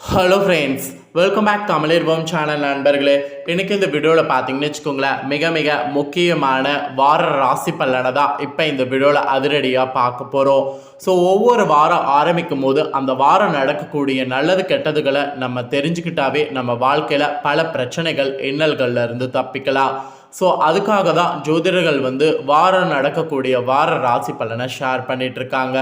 Hello friends welcome back தமிழர்வம் channel நண்பர்களே. இன்றைக்கி இந்த வீடியோவில் பார்த்தீங்கன்னு வச்சுக்கோங்களேன் மிக மிக முக்கியமான வார ராசி பலனை தான் இப்போ இந்த வீடியோவில் அதிரடியாக பார்க்க போகிறோம் ஸோ ஒவ்வொரு வாரம் ஆரம்பிக்கும் போது அந்த வாரம் நடக்கக்கூடிய நல்லது கெட்டதுகளை நம்ம தெரிஞ்சுக்கிட்டாவே நம்ம வாழ்க்கையில் பல பிரச்சனைகள் இன்னல்கள்லேருந்து தப்பிக்கலாம். ஸோ அதுக்காக தான் ஜோதிடர்கள் வந்து வாரம் நடக்கக்கூடிய வார ராசி பலனை ஷேர் பண்ணிகிட்ருக்காங்க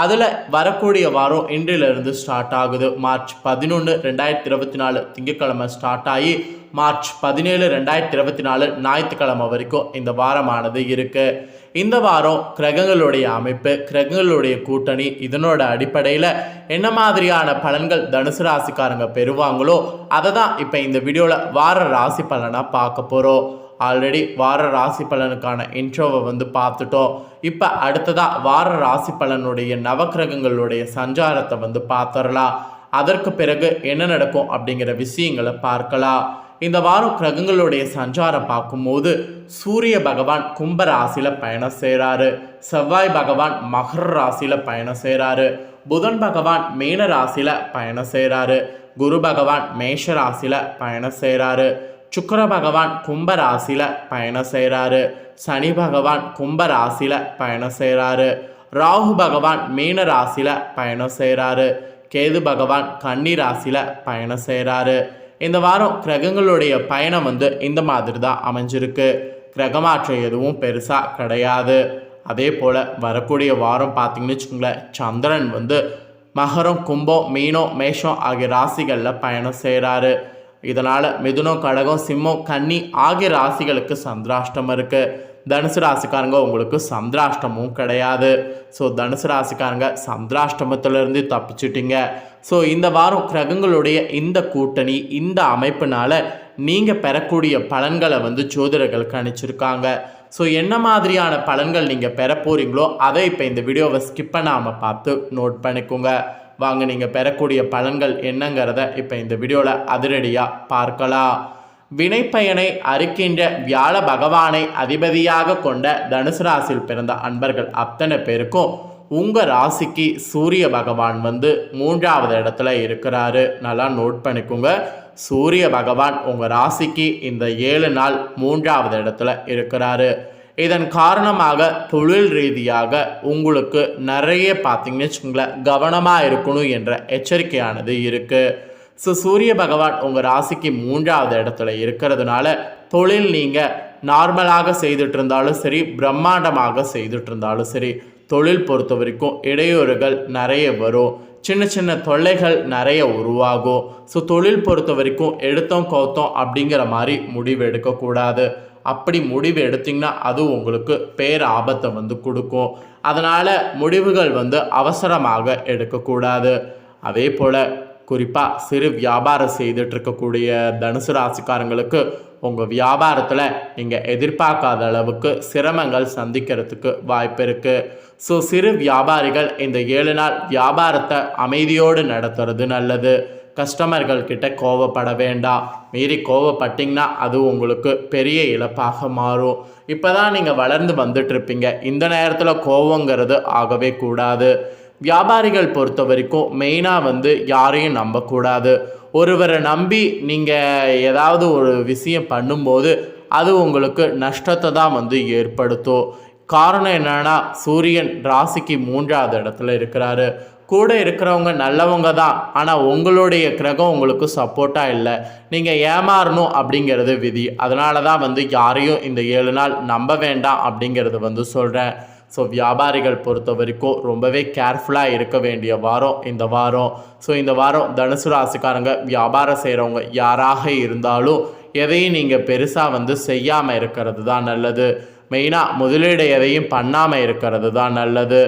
அதில் வரக்கூடிய வாரம் இன்றிலிருந்து ஸ்டார்ட் ஆகுது. மார்ச் பதினொன்று ரெண்டாயிரத்தி இருபத்தி நாலு திங்கட்கிழமை ஸ்டார்ட் ஆகி மார்ச் பதினேழு ரெண்டாயிரத்தி இருபத்தி நாலு ஞாயிற்றுக்கிழமை வரைக்கும் இந்த வாரமானது இருக்குது இந்த வாரம் கிரகங்களுடைய அமைப்பு கிரகங்களுடைய கூட்டணி இதனோட அடிப்படையில் என்ன மாதிரியான பலன்கள் தனுசு ராசிக்காரங்க பெறுவாங்களோ அதை தான் இப்போ இந்த வீடியோவில் வார ராசி பலனாக பார்க்க போகிறோம் ஆல்ரெடி வார ராசி பலனுக்கான இன்ட்ரோவை வந்து பார்த்துட்டோம். இப்போ அடுத்ததாக வார ராசி பலனுடைய நவக்கிரகங்களுடைய சஞ்சாரத்தை வந்து பார்த்துடலாம். அதற்கு பிறகு என்ன நடக்கும் அப்படிங்கிற விஷயங்களை பார்க்கலாம். இந்த வாரம் கிரகங்களுடைய சஞ்சாரம் பார்க்கும்போது சூரிய பகவான் கும்ப ராசியில் பயணம் செய்கிறாரு செவ்வாய் பகவான் மகர ராசியில் பயணம் செய்கிறாரு புதன் பகவான் மீன ராசியில் பயணம் செய்கிறாரு குரு பகவான் மேஷ ராசியில் பயணம் செய்கிறாரு சுக்கர பகவான் கும்பராசியில் பயணம் செய்கிறாரு சனி பகவான் கும்பராசியில் பயணம் செய்கிறாரு ராகு பகவான் மீன ராசியில் பயணம் செய்கிறாரு கேது பகவான் கன்னி ராசியில் பயணம் செய்கிறாரு இந்த வாரம் கிரகங்களுடைய பயணம் வந்து இந்த மாதிரி தான் அமைஞ்சிருக்கு. கிரகமாற்றம் எதுவும் பெருசாக கிடையாது. அதே போல் வரக்கூடிய வாரம் பார்த்தீங்கன்னு வச்சுக்கோங்களேன் சந்திரன் வந்து மகரம் கும்பம் மீனம் மேஷம் ஆகிய ராசிகளில் பயணம் செய்கிறாரு இதனால் மிதுனம் கடகம் சிம்மம் கன்னி ஆகிய ராசிகளுக்கு சந்திராஷ்டம் இருக்குது தனுசு ராசிக்காரங்க உங்களுக்கு சந்திராஷ்டமும் கிடையாது. ஸோ தனுசு ராசிக்காரங்க சந்திராஷ்டமத்திலிருந்து தப்பிச்சிட்டிங்க. ஸோ இந்த வாரம் கிரகங்களுடைய இந்த கூட்டணி இந்த அமைப்பினால் நீங்கள் பெறக்கூடிய பலன்களை வந்து ஜோதிடர்கள் கணிச்சிருக்காங்க. ஸோ என்ன மாதிரியான பலன்கள் நீங்கள் பெற போகிறீங்களோ அதை இப்போ இந்த வீடியோவை ஸ்கிப் பண்ணாமல் பார்த்து நோட் பண்ணிக்கோங்க. வாங்க நீங்கள் பெறக்கூடிய பலன்கள் என்னங்கிறத இப்போ இந்த வீடியோவில் அதிரடியாக பார்க்கலாம். வினைப்பயனை அறுக்கின்ற வியாழ பகவானை அதிபதியாக கொண்ட தனுசு ராசியில் பிறந்த அன்பர்கள் அத்தனை பேருக்கும் உங்கள் ராசிக்கு சூரிய பகவான் வந்து மூன்றாவது இடத்துல இருக்கிறாரு. நல்லா நோட் பண்ணிக்கோங்க. சூரிய பகவான் உங்கள் ராசிக்கு இந்த ஏழு நாள் மூன்றாவது இடத்துல இருக்கிறாரு. இதன் காரணமாக தொழில் ரீதியாக உங்களுக்கு நிறைய பார்த்தீங்கன்னு வச்சுக்கோங்களேன் கவனமாக இருக்கணும் என்ற எச்சரிக்கையானது இருக்குது ஸோ சூரிய பகவான் உங்கள் ராசிக்கு மூன்றாவது இடத்துல இருக்கிறதுனால தொழில் நீங்கள் நார்மலாக செய்துட்டு இருந்தாலும் சரி பிரம்மாண்டமாக செய்துட்டு இருந்தாலும் சரி தொழில் பொறுத்த வரைக்கும் இடையூறுகள் நிறைய வரும். சின்ன சின்ன தொல்லைகள் நிறைய உருவாகும். ஸோ தொழில் பொறுத்த வரைக்கும் எடுத்தோம் கவுத்தோம் அப்படிங்கிற மாதிரி முடிவு எடுக்கக்கூடாது. அப்படி முடிவு எடுத்திங்கன்னா அது உங்களுக்கு பேர் ஆபத்தை வந்து கொடுக்கும். அதனால் முடிவுகள் வந்து அவசரமாக எடுக்கக்கூடாது. அதே போல் குறிப்பாக சிறு வியாபாரம் செய்துட்டு இருக்கக்கூடிய தனுசு ராசிக்காரங்களுக்கு உங்கள் வியாபாரத்தில் நீங்கள் எதிர்பார்க்காத அளவுக்கு சிரமங்கள் சந்திக்கிறதுக்கு வாய்ப்பு இருக்குது ஸோ சிறு வியாபாரிகள் இந்த ஏழு நாள் வியாபாரத்தை அமைதியோடு நடத்துறது நல்லது. கஸ்டமர்கள்கிட்ட கோவப்பட வேண்டாம் மீறி கோவப்பட்டிங்கன்னா அது உங்களுக்கு பெரிய இழப்பாக மாறும். இப்போ தான் நீங்கள் வளர்ந்து வந்துட்டுருப்பீங்க. இந்த நேரத்தில் கோவங்கிறது ஆகவே கூடாது. வியாபாரிகள் பொறுத்த வரைக்கும் மெயினாக வந்து யாரையும் நம்பக்கூடாது. ஒருவரை நம்பி நீங்கள் ஏதாவது ஒரு விஷயம் பண்ணும்போது அது உங்களுக்கு நஷ்டத்தை தான் வந்து ஏற்படுத்தும். காரணம் என்னென்னா சூரியன் ராசிக்கு மூன்றாவது இடத்துல இருக்கிறாரு. கூட இருக்கிறவங்க நல்லவங்க தான் ஆனால் உங்களுடைய கிரகம் உங்களுக்கு சப்போர்ட்டாக இல்லை. நீங்கள் ஏமாறணும் அப்படிங்கிறது விதி. அதனால தான் வந்து யாரையும் இந்த ஏழு நாள் நம்ப வேண்டாம் அப்படிங்கிறது வந்து சொல்கிறேன் ஸோ வியாபாரிகள் பொறுத்த வரைக்கும் ரொம்பவே கேர்ஃபுல்லாக இருக்க வேண்டிய வாரம் இந்த வாரம். ஸோ இந்த வாரம் தனுசு ராசிக்காரங்க வியாபாரம் செய்கிறவங்க யாராக இருந்தாலும் எதையும் நீங்கள் பெருசாக வந்து செய்யாமல் இருக்கிறது தான் நல்லது. மெயினாக முதலீடு எதையும் பண்ணாமல் இருக்கிறது தான் நல்லது.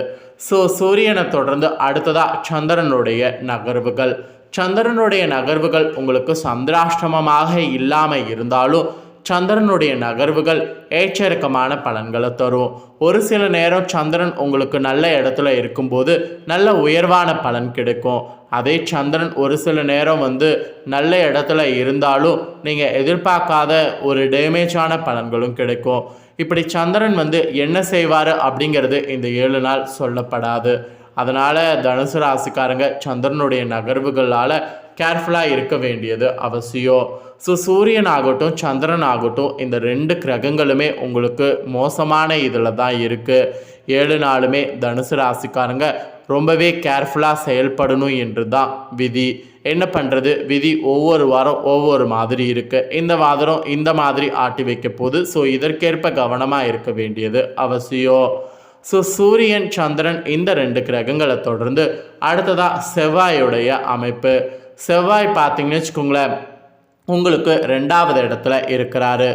ஸோ சூரியனை தொடர்ந்து அடுத்ததாக சந்திரனுடைய நகர்வுகள். சந்திரனுடைய நகர்வுகள் உங்களுக்கு சந்திராஷ்டமமாக இல்லாமல் இருந்தாலும் சந்திரனுடைய நகர்வுகள் ஏச்சரிக்கமான பலன்களை தரும். ஒரு சில நேரம் சந்திரன் உங்களுக்கு நல்ல இடத்துல இருக்கும்போது நல்ல உயர்வான பலன் கிடைக்கும். அதே சந்திரன் ஒரு சில நேரம் வந்து நல்ல இடத்துல இருந்தாலும் நீங்கள் எதிர்பார்க்காத ஒரு டேமேஜான பலன்களும் கிடைக்கும். இப்படி சந்திரன் வந்து என்ன செய்வார் அப்படிங்கிறது இந்த ஏழு நாள் சொல்லப்படாது. அதனால் தனுசு ராசிக்காரங்க சந்திரனுடைய நகர்வுகளால் கேர்ஃபுல்லாக இருக்க வேண்டியது அவசியம். ஸோ சூரியன் ஆகட்டும் சந்திரன் ஆகட்டும் இந்த ரெண்டு கிரகங்களுமே உங்களுக்கு மோசமான இதில் தான் இருக்குது ஏழு நாளுமே தனுசு ராசிக்காரங்க ரொம்பவே கேர்ஃபுல்லாக செயல்படணும் என்று தான் விதி. என்ன பண்ணுறது விதி ஒவ்வொரு வாரம் ஒவ்வொரு மாதிரி இருக்குது இந்த வாரம் இந்த மாதிரி ஆட்டி வைக்க போகுது ஸோ இதற்கேற்ப கவனமாக இருக்க வேண்டியது அவசியம். ஸோ சூரியன் சந்திரன் இந்த ரெண்டு கிரகங்களை தொடர்ந்து அடுத்ததாக செவ்வாயுடைய அமைப்பு. செவ்வாய் பார்த்தீங்கன்னு வச்சுக்கோங்களேன் உங்களுக்கு ரெண்டாவது இடத்துல இருக்கிறாரு.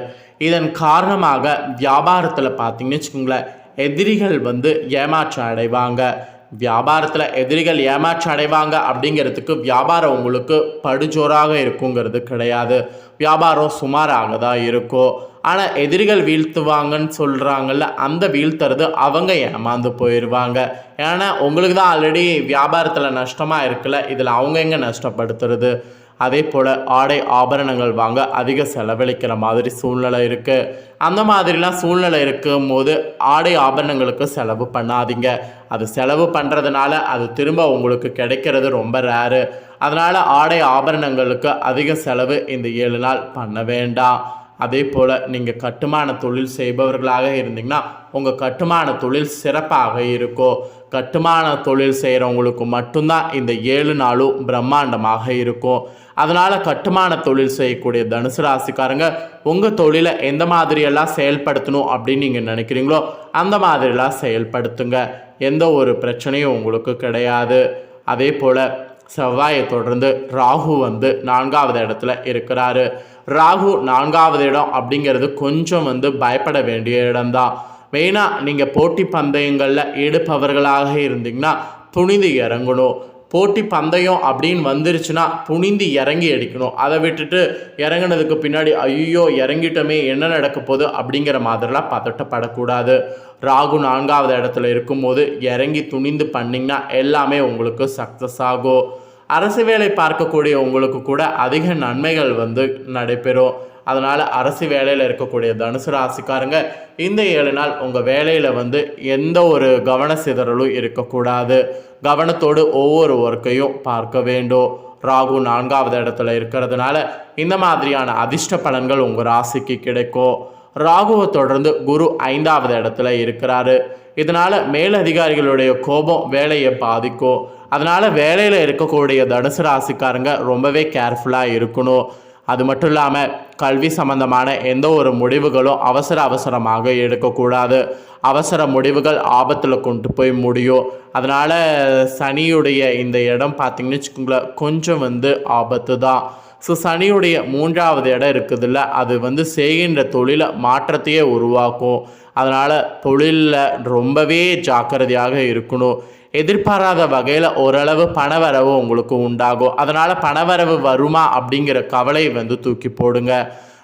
இதன் காரணமாக வியாபாரத்தில் பார்த்தீங்கன்னு வச்சுக்கோங்களேன் எதிரிகள் வந்து ஏமாற்றம் அடைவாங்க. வியாபாரத்தில் எதிரிகள் ஏமாற்றம் அடைவாங்க அப்படிங்கிறதுக்கு வியாபாரம் உங்களுக்கு படுஜோராக இருக்குங்கிறது கிடையாது. வியாபாரம் சுமாராக தான் இருக்கும். ஆனால் எதிரிகள் வீழ்த்துவாங்கன்னு சொல்கிறாங்கல்ல அந்த வீழ்த்துறது அவங்க ஏமாந்து போயிடுவாங்க ஏன்னா உங்களுக்கு தான் ஆல்ரெடி வியாபாரத்தில் நஷ்டமாக இருக்குல்ல இதில் அவங்க எங்கே நஷ்டப்படுத்துறது? அதே போல் ஆடை ஆபரணங்கள் வாங்க அதிக செலவழிக்கிற மாதிரி சூழ்நிலை இருக்குது அந்த மாதிரிலாம் சூழ்நிலை இருக்கும் போது ஆடை ஆபரணங்களுக்கு செலவு பண்ணாதீங்க. அது செலவு பண்ணுறதுனால அது திரும்ப உங்களுக்கு கிடைக்கிறது ரொம்ப ரேரு அதனால் ஆடை ஆபரணங்களுக்கு அதிக செலவு இந்த ஏழு நாள் பண்ண வேண்டாம். அதே போல் நீங்கள் கட்டுமான தொழில் செய்பவர்களாக இருந்தீங்கன்னா உங்கள் கட்டுமான தொழில் சிறப்பாக இருக்கும் கட்டுமான தொழில் செய்கிறவங்களுக்கு மட்டும்தான் இந்த ஏழு நாளும் பிரம்மாண்டமாக இருக்கும். அதனால் கட்டுமான தொழில் செய்யக்கூடிய தனுசு ராசிக்காரங்க உங்கள் தொழிலை எந்த மாதிரியெல்லாம் செயல்படுத்தணும் அப்படின்னு நீங்கள் நினைக்கிறீங்களோ அந்த மாதிரிலாம் செயல்படுத்துங்க. எந்த ஒரு பிரச்சனையும் உங்களுக்கு கிடையாது. அதே போல் செவ்வாயை தொடர்ந்து ராகு வந்து நான்காவது இடத்துல இருக்கிறாரு. ராகு நான்காவது இடம் அப்படிங்கிறது கொஞ்சம் வந்து பயப்பட வேண்டிய இடம்தான். மெயினாக நீங்கள் போட்டி பந்தயங்களில் ஈடுபவர்களாக இருந்தீங்கன்னா துணிந்து இறங்கணும். போட்டி பந்தயம் அப்படின்னு வந்துருச்சுன்னா துணிந்து இறங்கி அடிக்கணும். அதை விட்டுட்டு இறங்குனதுக்கு பின்னாடி ஐயோ இறங்கிட்டோமே என்ன நடக்க போகுது அப்படிங்கிற மாதிரிலாம் பதட்டப்படக்கூடாது ராகு நான்காவது இடத்துல இருக்கும்போது இறங்கி துணிந்து பண்ணிங்கன்னா எல்லாமே உங்களுக்கு சக்ஸஸ் ஆகும். அரசு வேலை பார்க்கக்கூடிய உங்களுக்கு கூட அதிக நன்மைகள் வந்து நடைபெறும். அதனால் அரசு வேலையில் இருக்கக்கூடிய தனுசு ராசிக்காரங்க இந்த ஏழு நாள் உங்கள் வேலையில் வந்து எந்த ஒரு கவன சிதறலும் இருக்கக்கூடாது. கவனத்தோடு ஒவ்வொரு ஒர்க்கையும் பார்க்க வேண்டும். ராகு நான்காவது இடத்துல இருக்கிறதுனால இந்த மாதிரியான அதிர்ஷ்ட பலன்கள் உங்கள் ராசிக்கு கிடைக்கும். ராகுவை தொடர்ந்து குரு ஐந்தாவது இடத்துல இருக்கிறாரு. இதனால் மேலதிகாரிகளுடைய கோபம் வேலையை பாதிக்கும். அதனால் வேலையில் இருக்கக்கூடிய தனுசு ராசிக்காரங்க ரொம்பவே கேர்ஃபுல்லாக இருக்கணும். அது மட்டும் இல்லாமல் கல்வி சம்பந்தமான எந்த ஒரு முடிவுகளும் அவசர அவசரமாக எடுக்கக்கூடாது. அவசர முடிவுகள் ஆபத்தில் கொண்டு போய் முடியும். அதனால் சனியுடைய இந்த இடம் பார்த்திங்கன்னு வச்சுக்கோங்களேன் கொஞ்சம் வந்து ஆபத்து தான். ஸோ சனியுடைய மூன்றாவது இடம் இருக்குதுல்ல அது வந்து செய்கின்ற தொழிலை மாற்றத்தையே உருவாக்கும். அதனால் தொழிலில் ரொம்பவே ஜாக்கிரதையாக இருக்கணும். எதிர்பாராத வகையில் ஓரளவு பணவரவு உங்களுக்கு உண்டாகும். அதனால் பணவரவு வருமா அப்படிங்கிற கவலை வந்து தூக்கி போடுங்க.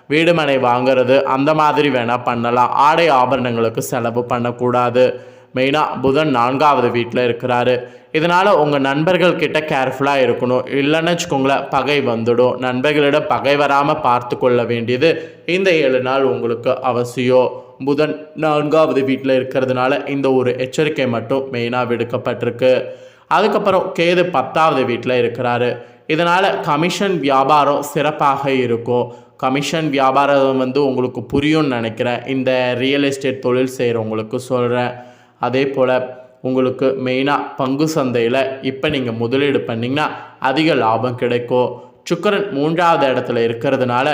வீடுமனை வாங்கிறது வாங்குறது அந்த மாதிரி வேணால் பண்ணலாம். ஆடை ஆபரணங்களுக்கு செலவு பண்ணக்கூடாது. மெயினாக புதன் நான்காவது வீட்டில் இருக்கிறாரு. இதனால் உங்கள் நண்பர்கள் கிட்ட கேர்ஃபுல்லாக இருக்கணும். இல்லைன்னு வச்சுக்கோங்களேன் பகை வந்துடும். நண்பர்களிடம் பகை வராமல் பார்த்து கொள்ள வேண்டியது இந்த ஏழு நாள் உங்களுக்கு அவசியம். புதன் நான்காவது வீட்டில் இருக்கிறதுனால இந்த ஒரு எச்சரிக்கை மட்டும் மெயினாக விடுக்கப்பட்டிருக்கு. அதுக்கப்புறம் கேது பத்தாவது வீட்டில் இருக்கிறாரு. இதனால் கமிஷன் வியாபாரம் சிறப்பாக இருக்கும். கமிஷன் வியாபாரம் வந்து உங்களுக்கு புரியும்னு நினைக்கிறேன். இந்த ரியல் எஸ்டேட் தொழில் செய்கிறவங்களுக்கு சொல்கிறேன் அதே போல் உங்களுக்கு மெயினாக பங்கு சந்தையில் இப்போ நீங்கள் முதலீடு பண்ணிங்கன்னா அதிக லாபம் கிடைக்கும். சுக்கரன் மூன்றாவது இடத்துல இருக்கிறதுனால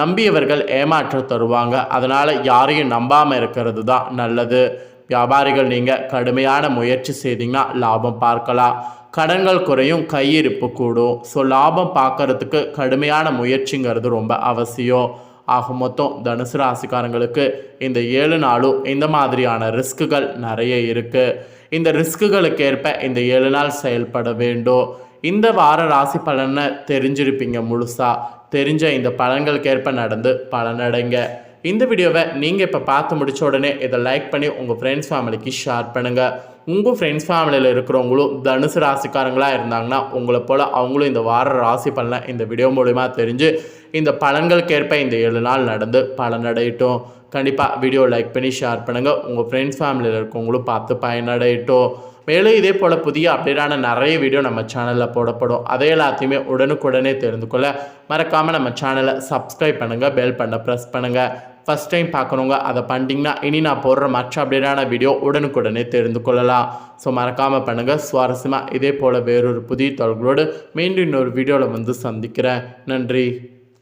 நம்பியவர்கள் ஏமாற்ற தருவாங்க. அதனால் யாரையும் நம்பாமல் இருக்கிறது தான் நல்லது. வியாபாரிகள் நீங்கள் கடுமையான முயற்சி செய்தீங்கன்னா லாபம் பார்க்கலாம். கடன்கள் குறையும் கையிருப்பு கூடும். ஸோ லாபம் பார்க்கறதுக்கு கடுமையான முயற்சிங்கிறது ரொம்ப அவசியம். ஆக மொத்தம் தனுசு ராசிக்காரங்களுக்கு இந்த ஏழு நாளும் இந்த மாதிரியான ரிஸ்க்குகள் நிறைய இருக்குது இந்த ரிஸ்க்குகளுக்கு ஏற்ப இந்த ஏழு நாள் செயல்பட வேண்டும். இந்த வார ராசி பலனை தெரிஞ்சிருப்பீங்க முழுசா. தெரிஞ்ச இந்த பலன்களுக்கேற்ப நடந்து பலனடைங்க. இந்த வீடியோவை நீங்கள் இப்போ பார்த்து முடிச்ச உடனே இதை லைக் பண்ணி உங்கள் ஃப்ரெண்ட்ஸ் ஃபேமிலிக்கு ஷேர் பண்ணுங்கள் உங்கள் ஃப்ரெண்ட்ஸ் ஃபேமிலியில் இருக்கிறவங்களும் தனுசு ராசிக்காரங்களாக இருந்தாங்கன்னா உங்களை போல் அவங்களும் இந்த வார ராசி பலனை இந்த வீடியோ மூலிமா தெரிஞ்சு இந்த பலன்களுக்கேற்ப இந்த ஏழு நாள் நடந்து பலனடையட்டும் கண்டிப்பாக வீடியோ லைக் பண்ணி ஷேர் பண்ணுங்கள் உங்கள் ஃப்ரெண்ட்ஸ் ஃபேமிலியில் இருக்கவங்களும் பார்த்து பயனடையட்டும். மேலும் இதே போல் புதிய அப்டேட்டான நிறைய வீடியோ நம்ம சேனலில் போடப்படும். அதை எல்லாத்தையுமே உடனுக்குடனே தெரிந்து கொள்ள மறக்காமல் நம்ம சேனலை சப்ஸ்கிரைப் பண்ணுங்கள் பெல் பண்ண ப்ரெஸ் பண்ணுங்கள் ஃபஸ்ட் டைம் பார்க்குறவங்க அதை பண்ணிட்டீங்கன்னா இனி நான் போடுற மற்ற அப்டேட்டான வீடியோ உடனுக்குடனே தெரிந்து கொள்ளலாம். ஸோ மறக்காமல் பண்ணுங்கள் சுவாரஸ்யமாக இதே போல் வேறொரு புதிய தொழில்களோடு மீண்டும் இன்னொரு வீடியோவில் வந்து சந்திக்கிறேன். நன்றி.